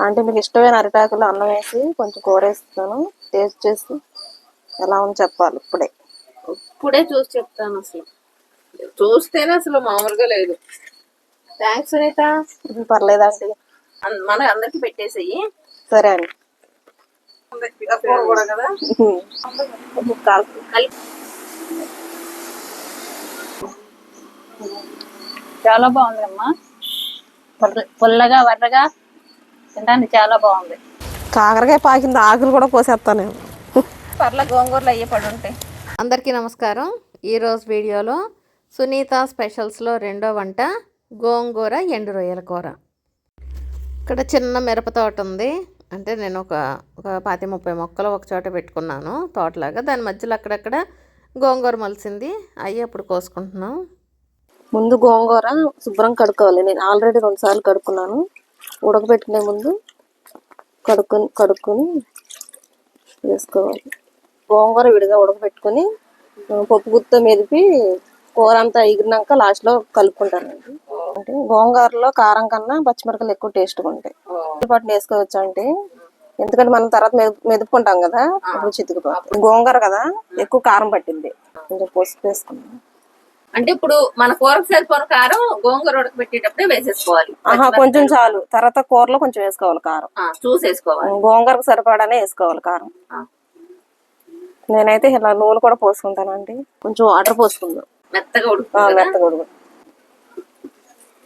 అంటే మీకు ఇష్టమైన అరిటాకులు అన్నం వేసి కొంచెం కూర వేస్తాను టేస్ట్ చేసి ఎలా ఉంది చెప్పాలి ఇప్పుడే. ఇప్పుడే చూసి చెప్తాను అసలు. చూస్తేనే అసలు మామూలుగా లేదు. థ్యాంక్స్ సునీత. పర్లేదండి. మన అందరికి పెట్టేసేయి. సరే అండి. కూడా కదా? చాలా బాగుంది అమ్మా పుల్లగా వర్రగా తినడానికి చాలా బాగుంది. కాకరకాయ పాకింది ఆకులు కూడా కోసేస్తాను నేను. పర్ల గోంగూరలు అయ్యే పడి ఉంటాయి. అందరికీ నమస్కారం. ఈరోజు వీడియోలో సునీత స్పెషల్స్లో రెండో వంట గోంగూర ఎండు రొయ్యల కూర. ఇక్కడ చిన్న మిరప తోట ఉంది. అంటే నేను ఒక ఒక పాతి ముప్పై మొక్కలు ఒక చోట పెట్టుకున్నాను తోటలాగా. దాని మధ్యలో అక్కడక్కడ గోంగూర మలిసింది. అవి అప్పుడు కోసుకుంటున్నాం. ముందు గోంగూర శుభ్రం కడుక్కోవాలి. నేను ఆల్రెడీ రెండు సార్లు కడుక్కున్నాను. ఉడకబెట్టుకునే ముందు కడుక్కొని కడుక్కొని వేసుకోవాలి. గోంగూర విడిగా ఉడకబెట్టుకొని పప్పు గుత్త మెదిపి కూర అంతా ఎగిరినాక లాస్ట్లో కలుపుకుంటానండి. అంటే గోంగూరలో కారం కన్నా పచ్చిమిరపకాయలు ఎక్కువ టేస్ట్గా ఉంటాయి. పాటు వేసుకోవచ్చు అంటే ఎందుకంటే మనం తర్వాత మెదు మెదుపుకుంటాం కదా అప్పుడు గోంగూర కదా ఎక్కువ కారం పట్టింది కొంచెం పసుపు వేసుకున్నాం అంటే ఇప్పుడు మన కూరకు సరిపోని కారం గోంగూర ఉడకబెట్టేటప్పుడే వేసేసుకోవాలి. ఆహా కొంచెం చాలు. తర్వాత కూరలో కొంచెం వేసుకోవాలి కారం. ఆ, చూసేసుకోవాలి. గోంగూరకు సరిపడానే వేసుకోవాలి కారం. నేనైతే ఇలా నూనె కూడా పోసుకుంటానండి. కొంచెం వాటర్ పోసుకుందాం. మెత్తగా కదా? మెత్తగా ఉడుకు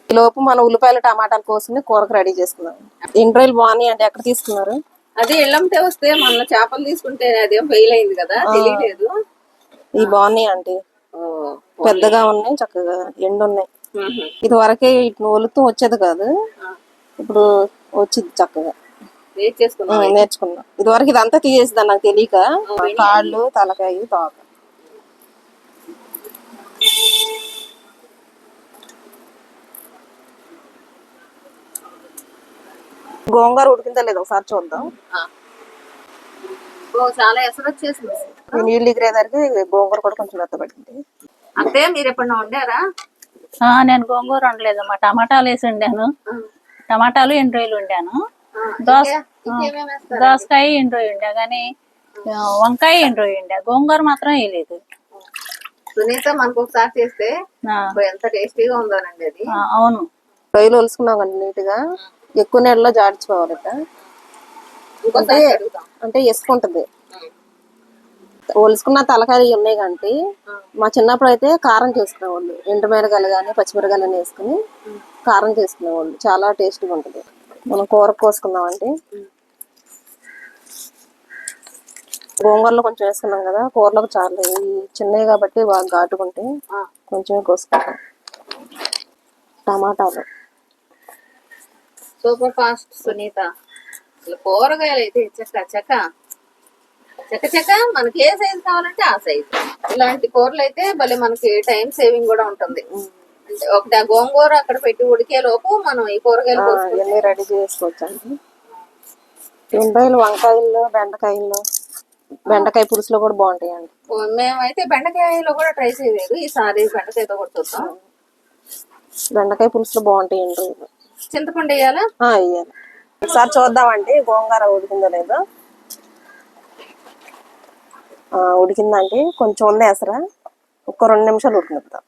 లోపు మన ఉల్లిపాయలు టమాటాలు కోసుకుని కూరకు రెడీ చేసుకుందాం. ఎన్ని రోజులు బాగున్నాయి అంటే ఎక్కడ తీసుకున్నారు? అదే ఎల్లంటే వస్తే మన చేపలు తీసుకుంటే అదేం ఫెయిల్ అయింది కదా? తెలియలేదు ఈ బాగున్నాయి అంటే ఓ, పెద్దగా ఉన్నాయి చక్కగా ఎండు ఉన్నాయి. ఇది వరకే ఇటు ఒలుతూ వచ్చేది కాదు. ఇప్పుడు వచ్చింది చక్కగా. నేర్చుకున్నా. ఇది వరకు ఇదంతా తీసేసింది నాకు తెలియక. కాళ్ళు తలకాయ తోక. గోంగూర ఉడికిందా లేదా ఒకసారి చూద్దాం. చాలా ఎసరు వచ్చేసింది నీళ్ళు ఎగిరేదానికి గోంగూర కూడా కొంచెం మెత్తబడింది. అంతే మీరు ఎప్పుడన్నా వండారా? ఆ, నేను గోంగూర వండలేదమ్మా టమాటాలు వేసి వండాను. టమాటాలు ఎండు రొయ్యలు వండాను దోస దోసకాయ ఎండు రొయ్య వండా కానీ వంకాయ ఎండు రొయ్య వండా. గోంగూర మాత్రం వేయలేదు. సునీత మనకు ఒకసారి చేస్తే ఎంత టేస్టీగా ఉందోనండి అది. అవును. రొయ్యలు ఒలుసుకున్నాం కండి నీట్గా ఎక్కువ నీళ్ళలో జాడించుకోవాలి అడుగుతాం అంటే ఇసుకుంటది ఒలుసుకున్న తలకాయలు ఉన్నాయి కంటే మా చిన్నప్పుడు అయితే కారం చేసుకునేవాళ్ళు. ఎండు మిరగాయలు కానీ పచ్చిమిరకాయలు కానీ వేసుకుని కారం చేసుకునేవాళ్ళు. చాలా టేస్ట్గా ఉంటుంది. మనం కూర కోసుకుందామంటే గోంగూరలో కొంచెం వేసుకున్నాం కదా కూరలోకి చాలా చిన్నవి కాబట్టి బాగా ఘాటుకుంటే కొంచెమే కోసుకుంటాం టమాటాలు. Super fast Sunitha. కూరగాయలు అయితే చెక్క చెక్క. చెక్క మనకి ఏ సైజు కావాలంటే ఆ సైజు ఇలాంటి కూరలు అయితే భలే మనకి టైం సేవింగ్ కూడా ఉంటుంది. అంటే ఒకటి ఆ గోంగూర అక్కడ పెట్టి ఉడికే లోపు మనం ఈ కూరగాయలు ఇవన్నీ రెడీ చేసుకోవచ్చు అండి ఎండాయిలు వంకాయలు బెండకాయలు. బెండకాయ పులుసులో కూడా బాగుంటాయండి. మేమైతే బెండకాయలో కూడా ట్రై చేయలేదు. ఈసారి బెండకాయతో కూడా చూద్దాం. బెండకాయ పులుసులో బాగుంటాయండి. ఇవి. చింతపండు వేయాలా? వేయాలి. ఒకసారి చూద్దామండి. గోంగూర ఉడికిందో లేదో. ఆ, ఉడికిందంటే కొంచెం ఉంది ఎసరా. ఒక రెండు నిమిషాలు ఉడికిద్దాం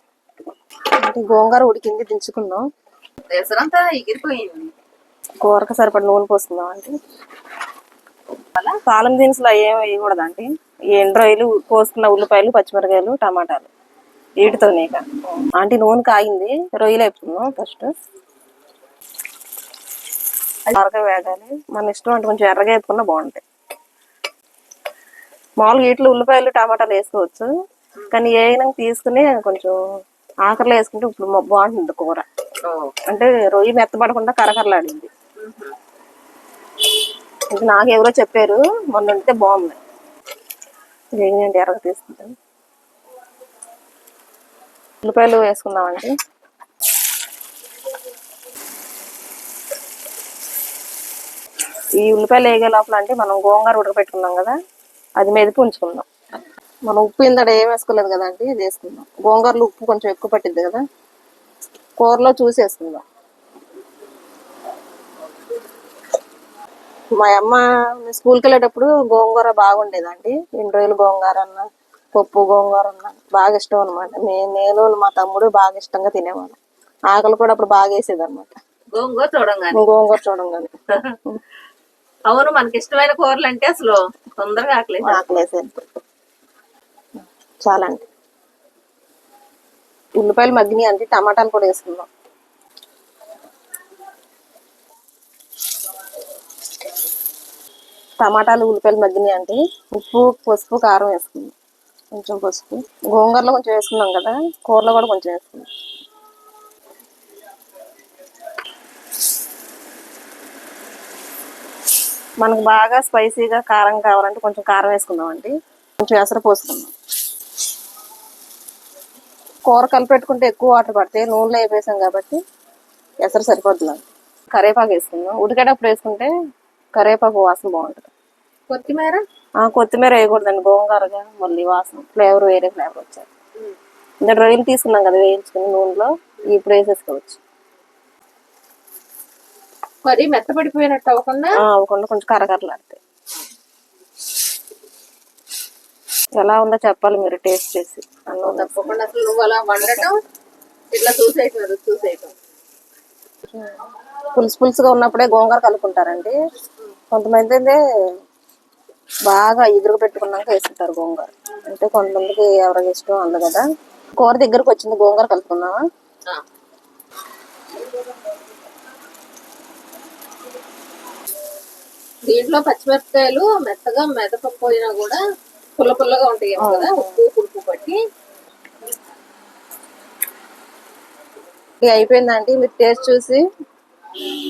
అంటే గోంగూర ఉడికింది ఎసరంతా ఎగిరిపోయింది. కూరకు సరిపడ నూనె పోసుకుందాం అండి తాళం దినుసులు ఏం వేయకూడదండి ఈ ఎండు రొయ్యలు కోసుకున్న ఉల్లిపాయలు పచ్చిమిరకాయలు టమాటాలు. వీటితోనే అంటే నూనె కాగింది రొయ్యలు వేపుకుందాం ఫస్ట్. ఎర్రగా వేగాలి. మన ఇష్టం అంటే కొంచెం ఎర్రగా వేపుకున్నా బాగుంటాయి. మామూలుగా వీటిలో ఉల్లిపాయలు టమాటాలు వేసుకోవచ్చు. కానీ ఏ తీసుకుని కొంచెం ఆకర్లో వేసుకుంటే ఇప్పుడు బాగుంటుంది కూర. అంటే రొయ్యి మెత్తపడకుండా కరకరలాడింది. నాకు ఎవరో చెప్పారు మొన్న ఉంటే బాగుంది. ఏంటంటే ఎర్రగా తీసుకుంటాను ఉల్లిపాయలు వేసుకుందామండి. ఈ ఉల్లిపాయలు వేగే లోపల అంటే మనం గోంగూర ఉడకపెట్టుకున్నాం కదా. అది మెదిపి ఉంచుకుందాం. మనం ఉప్పు ఇందడ ఏం వేసుకోలేదు కదా అంటే ఇది వేసుకుందాం. గోంగూరలో ఉప్పు కొంచెం ఎక్కువ పట్టింది కదా? కూరలో చూసి వేసుకుందాం మా అమ్మ స్కూల్కి వెళ్ళేటప్పుడు గోంగూర బాగుండేదండి ఎన్ని రోజులు గోంగూర అన్న పప్పు గోంగూర అన్న బాగా ఇష్టం అనమాట నేను మా తమ్ముడు బాగా ఇష్టంగా తినేవాళ్ళం. ఆకలి కూడా అప్పుడు బాగా వేసేది అనమాట గోంగూర చూడంగానే. గోంగూర చూడంగానే. అవును మనకి ఇష్టమైన కూరలు అంటే అసలు తొందరగా ఆకలేదు ఆకలి చాలా అండి ఉల్లిపాయలు మగ్గినాయి అంటే టమాటాలు కూడా వేసుకుందాం. టమాటాలు ఉల్లిపాయలు మగ్గినాయి అంటే ఉప్పు పసుపు కారం వేసుకుందాం. కొంచెం పసుపు. గోంగూరలో కొంచెం వేసుకున్నాం కదా కూరలో కూడా కొంచెం వేసుకుందాం. మనకు బాగా స్పైసీగా కారం కావాలంటే కొంచెం కారం వేసుకుందాం అండి కొంచెం ఎసరు పోసుకుందాం. కూర కలిపెట్టుకుంటే ఎక్కువ వాటర్ పడతాయి. నూనెలో వేపేసాం కాబట్టి ఎసరు సరిపోతుంది కరివేపాకు వేసుకుందాం. ఉడికేటప్పుడు వేసుకుంటే కరివేపాకు వాసన బాగుంటుంది. కొత్తిమీర? కొత్తిమీర వేయకూడదండి. గోంగూరగా మళ్ళీ వాసన. ఫ్లేవర్ వేరే ఫ్లేవర్ వచ్చారు ఇంకా రొయ్యలు తీసుకున్నాం కదా వేయించుకుని నూనెలో ఇప్పుడు వేసేసుకోవచ్చు. మరి మెత్తపడిపోయినట్టు అవ్వకుండా అవ్వకుండా కొంచెం కరకరలాడతాయి ఎలా ఉందో చెప్పాలి మీరు టేస్ట్ చేసి. అన్నం తప్పకుండా అసలు నువ్వు అలా వండటం ఇట్లా చూసేయటం చూసేయటం పులుసు పులుసుగా ఉన్నప్పుడే గోంగూర కలుపుకుంటారండి. కొంతమంది అయితే బాగా ఎదురు పెట్టుకున్నాక వేసుకుంటారు గోంగూర. అంటే కొంతమందికి ఎవరికి ఇష్టం అంది కదా. కూర దగ్గరకు వచ్చింది గోంగూర కలుపుకుందామా? దీంట్లో పచ్చిమిరపకాయలు మెత్తగా మెదపకపోయినా కూడా పుల్ల పుల్లగా ఉంటాయి కదా ఉప్పు పులుపు పట్టి. ఇది అయిపోయిందండి మీరు టేస్ట్ చూసి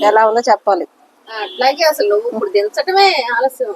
ఎలా ఉందో చెప్పాలి. అట్లాగే అసలు ఇప్పుడు దించటమే ఆలస్యం.